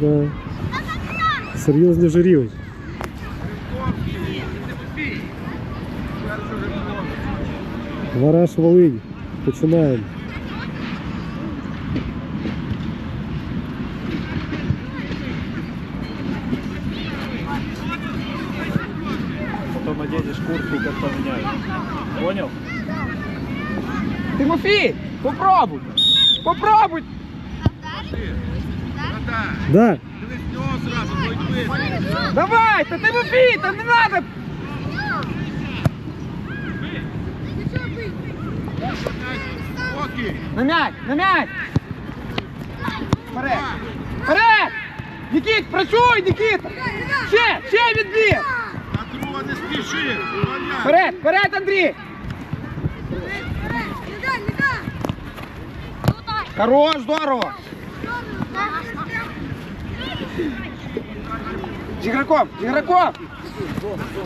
Да. Серйозний же рівень. Вараш Волинь. Починаємо. Потом оденешь куртку, как поменяешь. Понял? Тимофій, попробуй. Попробуй. Да. Давай, то ты убей, там не надо! На мяч, на мяч! Вперед! Вперед! Никит, працюй, Никит! Че, Че, відбір! На друга не спіши! Вперед, вперед, Андрій! Хорош, здорово! З ігроком, з ігроком!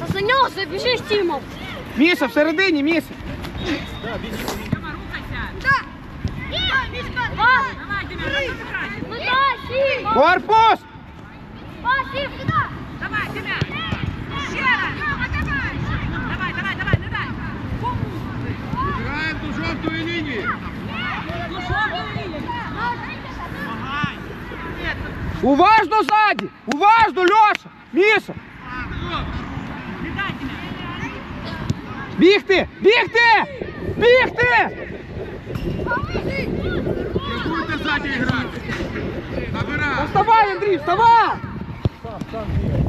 Та занявся, біжиш, Тімов! Міша, всередині, Міша! Корпус! Корпус! Давай, Тіма! Ще раз! Уважно ззаді. Уважно, Льоша. Міша. Бігти, бігти. Не будете ззаді грати! Набирай! Вставай, Андрій, вставай.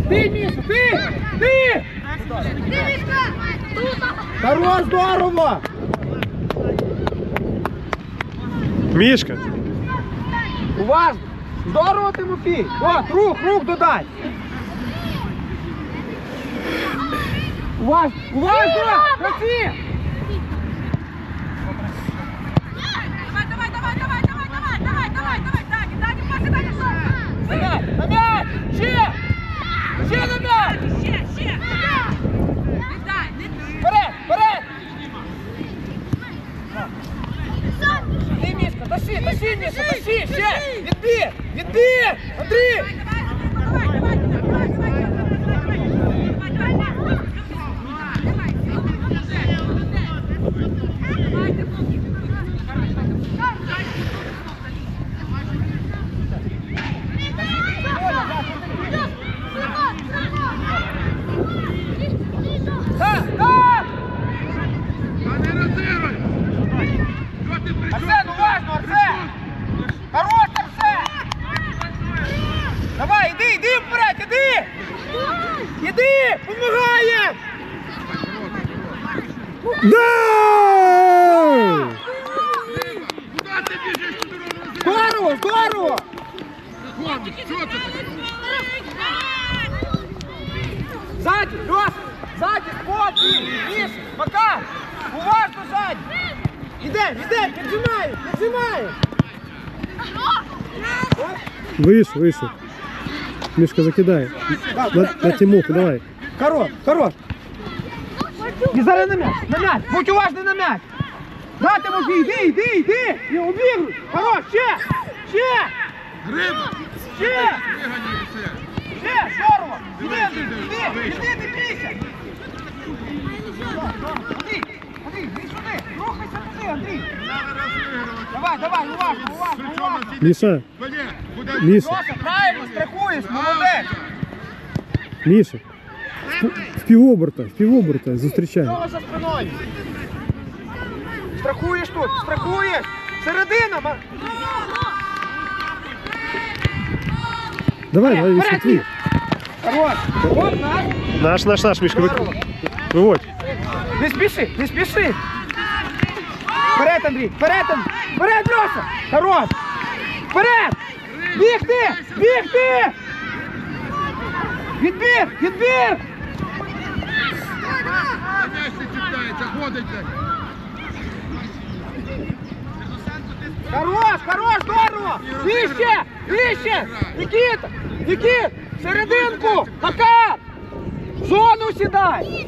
Ти, Міша, ти, ти. Хорош, здорово. Мішка. Уважно. Здорово, Тимофій. От, рух, рух додай. Уважно, уважно. Красі. Давай, давай, давай, давай, давай, давай, давай, давай, давай, Дані, Дані, паси. Ще. Ще на. Ще, ще! Не дай, не Вперед, вперед. Ти, Мішка, тащи, тащи, Міша, тащи, ще. Відбір, відбір. Андрій. Ззаді! Ідем, ідем, піджимаємо, піджимаємо! Вийшов, вийшов. Мішка закидає. На, на Тимоху, давай. Хорош, хорош! І зараз на м'яч, на м'яч! Будь уважний на м'яч! Да, Тимофій, йди, йди, йди! І обігруй! Хорош, ще! Ще! Гриба! Ще! Ще, здорово! Іди, іди, іди, не бійся! Андрій, Андрій, Андрій! Треба розігрувати! Давай, давай, уважно, уважно, Причому уважно! сидить- Міша, Ваня, куди? Міша, Лоша, правильно, страхуєш, молодець! Міша. В півоберта, в півоберта зустрічай. Нога за спиною! Страхуєш тут, страхуєш! Середина! ма- Давай, давай, Вперед, Міша, твій. Хорош! От, наш! Наш, наш, наш, Мішка, ви- виводь. Не спіши, не спіши! Вперед, Андрій! Вперед! Вперед, Льоша! Хорош! Вперед! Бігти! Бігти! Відбір! Відбір! Хорош, хорош, здорово! Вище! Вище! Нікіта! Нікіт! Серединку! В Зону сідай!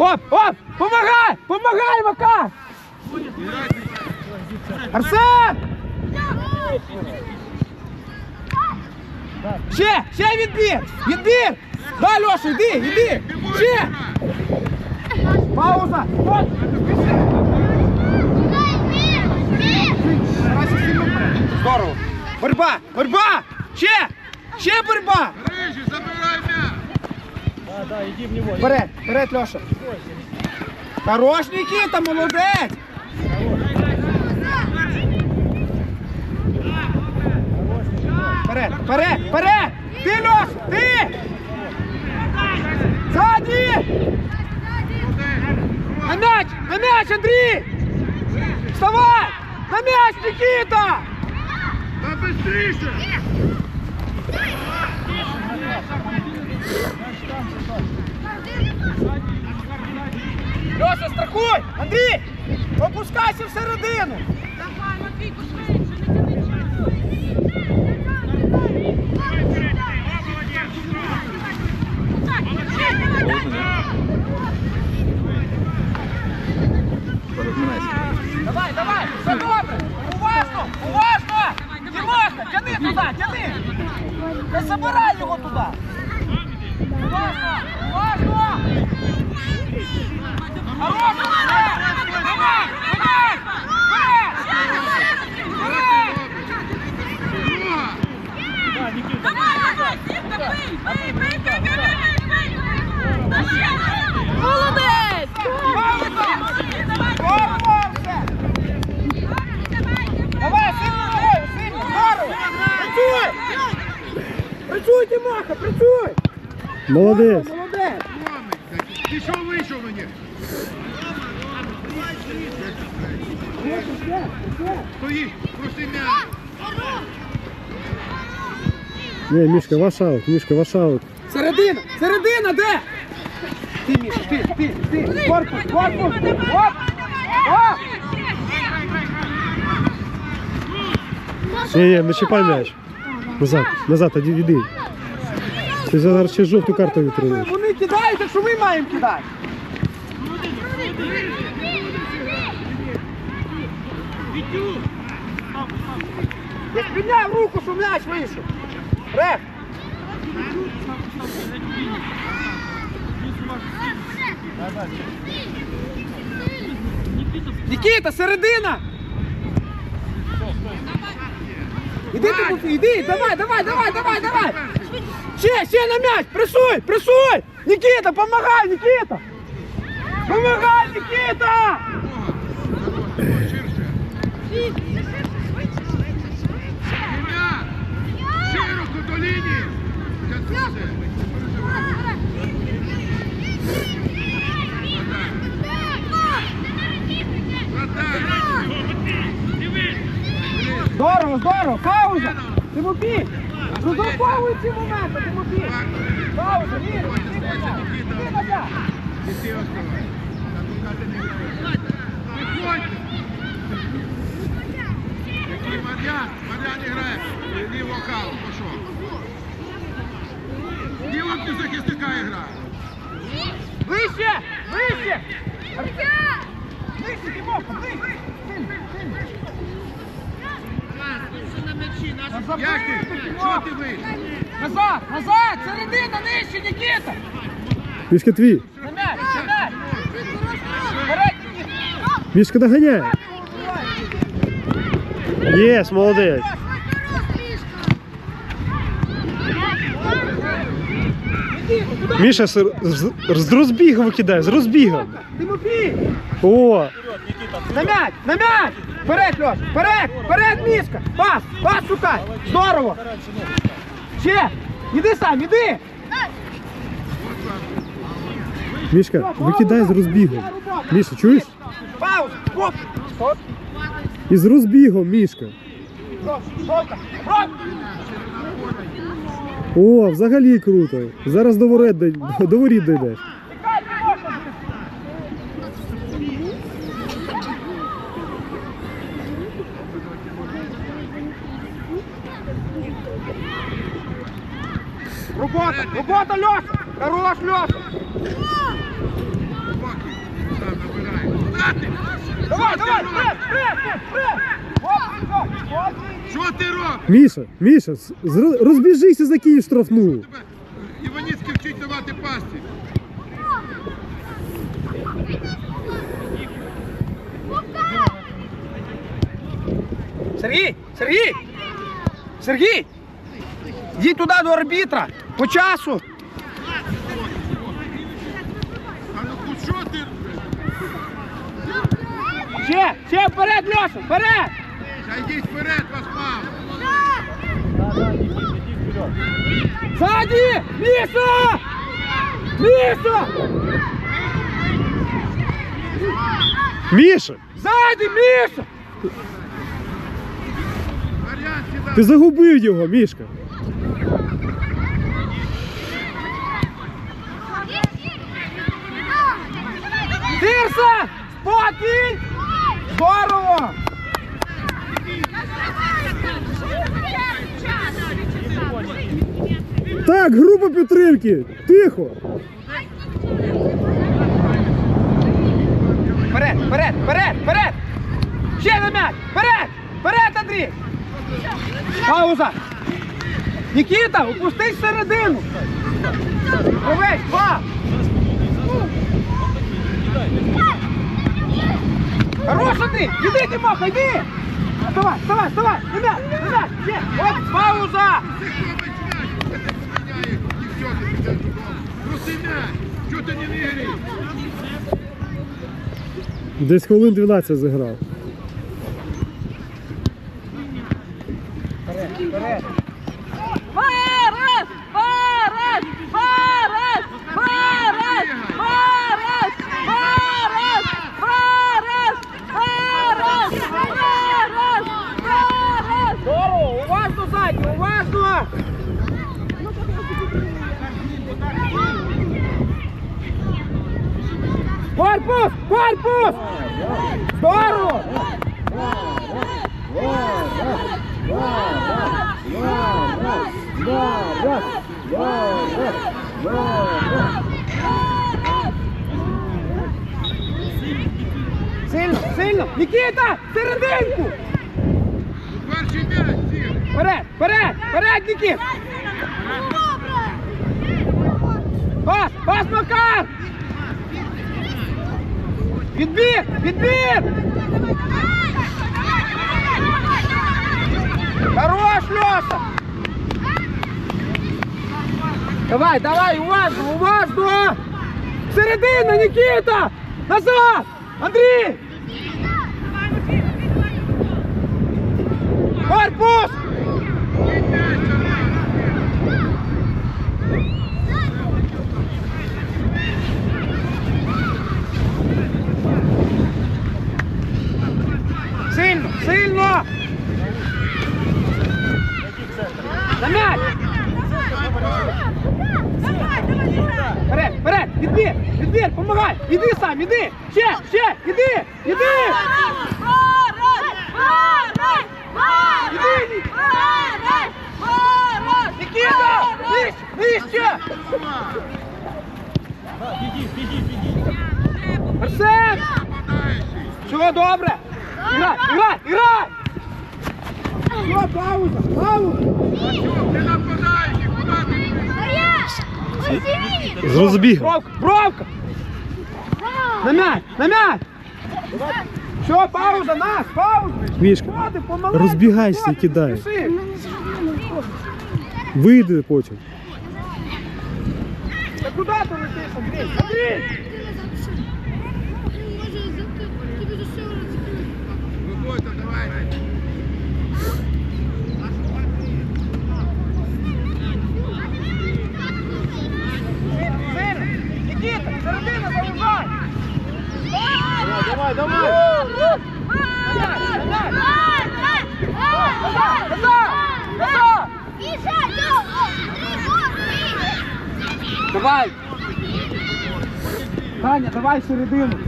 Оп, оп! Помагай! Помагай, Макар! Арсен! Ще, ще відбір! Відбір! Да, Льоша, йди, йди! Ще! Пауза! От! Старайся сильно вперед. Здорово! Борьба! Борьба! Ще! Ще борьба! Да, да, иди в него. Вперед, вперед, Леша. Хорош, Никита, молодец. Вперед, вперед, вперед. Ты, Леша, ты. Сзади. На мяч, на мяч, Андрей. Вставай. На мяч, Никита. Да быстрее. Льоша, страхуй! Андрій! Опускайся всередину! Давай, Матвійку, швидше, Тимоха, працюй! Молодець. Молодець! Пішов, вийшов мені. Стоїть, проси м'яч. Ні, Мішка, ваш аут, Мішка, ваш аут. Середина! Середина, де? Ти, Міша, ти, ти, ти! Корпус, корпус! Оп! Оп! Ні, ні, не чіпай м'яч. Назад, назад, тоді йди. Ти зараз ще жовту карту відтримуєш. Вони кидають, так що ми маємо кидати. Я підняв руку, що м'яч вийшов. Реф! Нікіта, середина! Іди іди, давай, давай, давай, давай, давай! Ще, ще на м'яч, пресуй, пресуй! Нікіта, помагай, Нікіта! Помагай, Нікіта! Здорово, здорово, пауза! Ну заховуй ці моменти, Тимофій! Пауза, ні, ні, ні, Мар'ян, Мар'ян грає, ліво хал, пішов. Ліво ти захисника грає. Вище, вище! Вище, Тимофа, вище! Сильно, сильно. Та Як ти? Що ти вийшов? Назад, назад, середина, нижче, Нікіта! Мішка твій. Нікіта! Мішка доганяй. Єс, молодець. Міша з, з, з розбігу викидає, з. Тимофій! О, На м'яч, на м'яч! Вперед, Льош, вперед, вперед, Мішка! Пас, пас шукай! Здорово! Ще! Іди сам, іди! Мішка, викидай з розбігом. Міша, чуєш? Пауза! Оп! Стоп! І з розбігом, Мішка. О, взагалі круто. Зараз до воріт, дой- до воріт дійдеш. Тікай, Тимоха! Робота! Робота, Льоша! Хорош, Льоша! Давай, давай, вперед, вперед, вперед! Що ти робиш? Міша, Міша, розбіжися за Київ штрафну. Іваніцький вчить давати пасті. Сергій! Сергій! Сергій! Йди туди до арбітра! По часу. Ще, ще вперед, Льоша, вперед! Зайдіть вперед, вас мав! Саді! Місо! Ліса! Міша! Ззаді, Міша! Ти загубив його, Мішка! Тирса! Спокій! Здорово! Так, група підтримки. Тихо. Вперед, вперед, вперед, вперед! Ще на м'яч! Вперед! Вперед, Андрій! Пауза! Нікіта, опустись всередину! Провесь, два! Хороша ты! Іди, Тимоха, иди! Вставай, вставай, вставай! Назад, назад! Є! От пауза! Русиня! Чого ти не вигрій? Десь хвилин 12 заграв. Вперед, вперед! Ззаді, уважно! Корпус! Корпус! Здорово! Сильно, сильно! Нікіта! Серединку! Вперед! Вперед! Вперед, Нікіт! Пас! Пас, Макар! Відбір! Відбір! Хорош, Льоша! Давай, давай, уважно, уважно! Середина, Нікіта! Назад! Андрій! Корпус! Давай, давай, давай! Вперед, вперед! Відбір! Відбір! Іди сам, іди! Ще, ще! Іди! Іди! Іди! Нікіта! Ниж! Нижче! Біді, біді, біді! Арсен! Чого добре? Грай, грай, грай! Все, пауза, пауза! Артем, ти нападай! З розбігу. Бровка, бровка! На м'яч, на м'яч! Все, пауза, нас, пауза! Мішка, Що розбігайся і кидай. Вийди потім. Та куди ти летиш, Андрій? Андрій! Виходьте, давайте. Середина! Давай, давай. Давай! Таня, давай середину!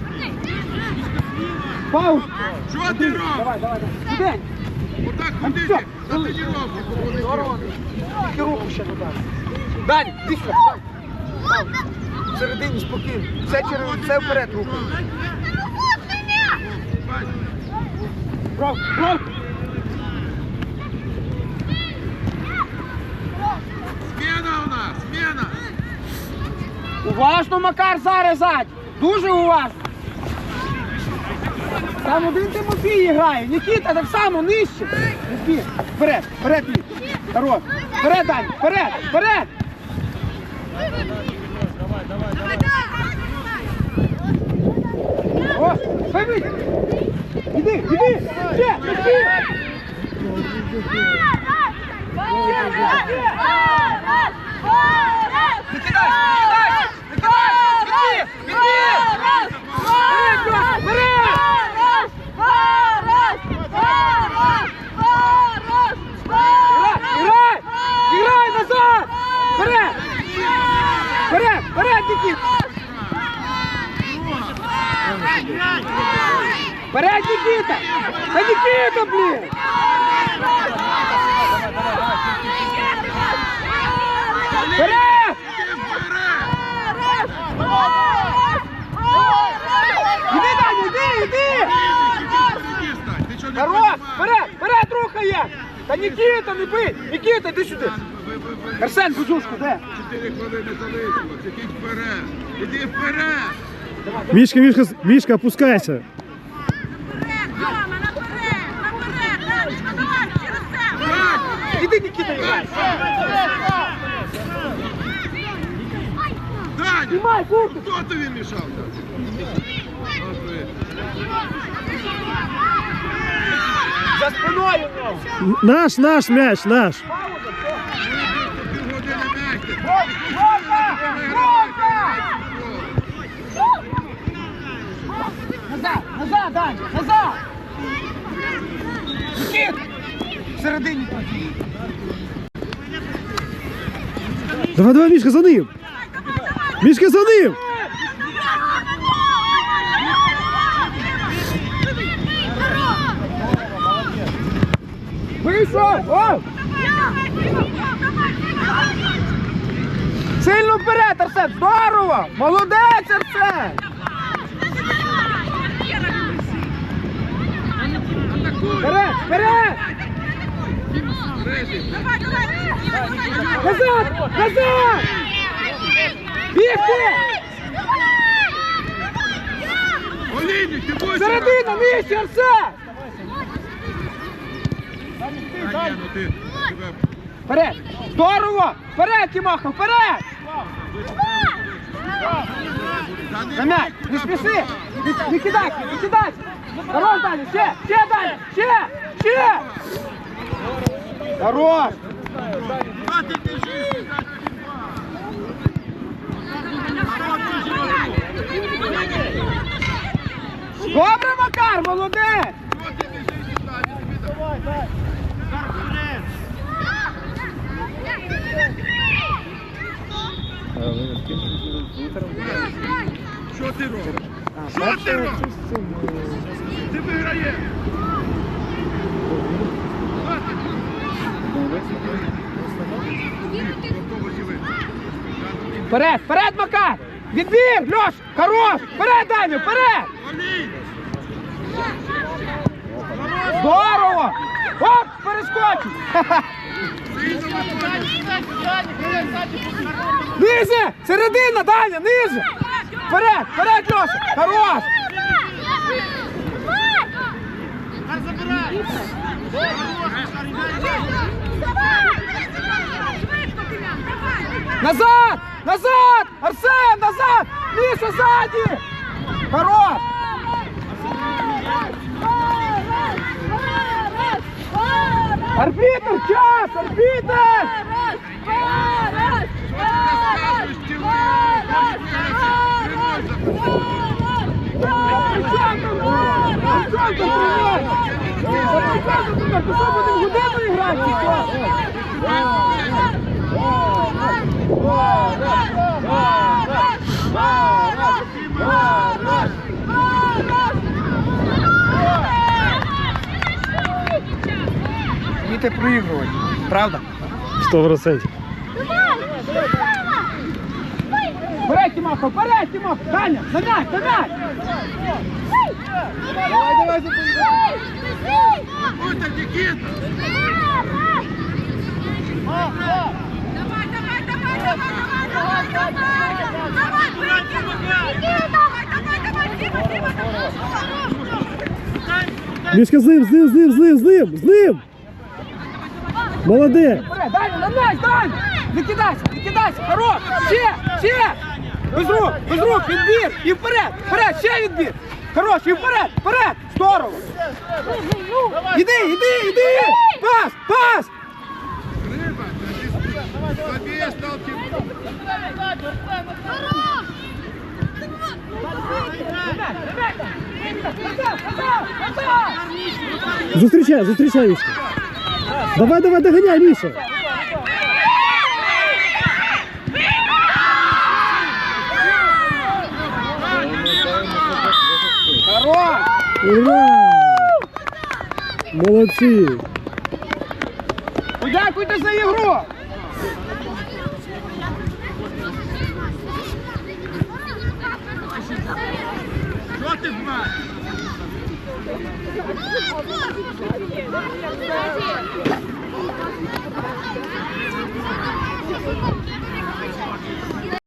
Пауз! Що ти робиш? Давай, давай, давай! Отак ходити на тренування, Здорово! Тільки руку ще туди! Іди сюди! всередині спокійно. Все через все вперед рухай. Крок, крок! Зміна у нас! Зміна! Уважно, Макар, зарізать! Дуже уважно! Там один Тимофій грає, Нікіта так само нижче. Нікіт, вперед, вперед, Лі. Хорош. Вперед, вперед, вперед! О, вийди. Іди, іди. Ще, Нікіт. Играй! Вперед, Никита! Да Никита, блин! Вперед! Іди, Даня, іди, іди! Ти що не Хорош! Вперед! Вперед рухає! Та Нікіта, не бий! Нікіта, іди сюди! Арсен, Бузушко, де? Чотири хвилини залишилось. Ідіть вперед. Іди вперед. Мішка, Мішка, Мішка, опускайся. Знімай куртку! хто тобі мішав? За спиною! Наш, наш м'яч, наш. Назад, назад, Даня, назад! Нікіт! Всередині. Давай, давай, Мішка, за ним. Мішка, за ним. Вийшов! Сильно вперед, Арсен! Здорово! Молодець, Арсен! Вперед! Вперед! Назад! Назад! Бігти! Олійник, ти будеш? Середина, Арсен! Та ні, ну ти тебе Вперед! Здорово! Вперед, Тимоха, вперед! На м'яч! Не спіши! Не, не кидайся, не кидайся! Хорош, Даня! Ще! Ще, Даня! Ще! Ще! Хорош! Хватить біжи! Добре, Макар, молодець! Хватить біжи! Що ти робиш? Що ти робиш? Ти виграєш! Вперед, вперед, Макар! Відбір, Льош! Хорош! Вперед, Даню, вперед! Здорово! Оп, перескочив! Ниже! Середина, Даня, ниже! Вперед, вперед, Льоша! Хорош! Назад! Назад! Арсен, назад! Миша, сзади! Хорош! Арбитр, час! Арбитр! Ти що, будемо годину грати? Вміти проігрувати, правда? Сто процентів. Вперед, Тимоха, вперед, Тимоха! Таня, на м'яч! Давай, давай, запоминай! Ось так, Нікіта! Давай, давай, давай, давай, давай, давай, давай, давай, Мішка з ним, з ним, з ним, з ним, з ним, з ним. Молодець. Вперед, Далі, на м'яч, далі! Не кидайся, не кидайся, хорош! Ще, ще! Без рук, без рук, відбір! І вперед, вперед, ще відбір! Хорош, і вперед, вперед! Здорово! Іди, іди, іди! Пас, пас! Риба, слабее стал Тимур. Зустрічай, зустрічай. Давай, давай, доганяй, Міша. Ура! Молодці. Подякуйте за ігру! Подожди!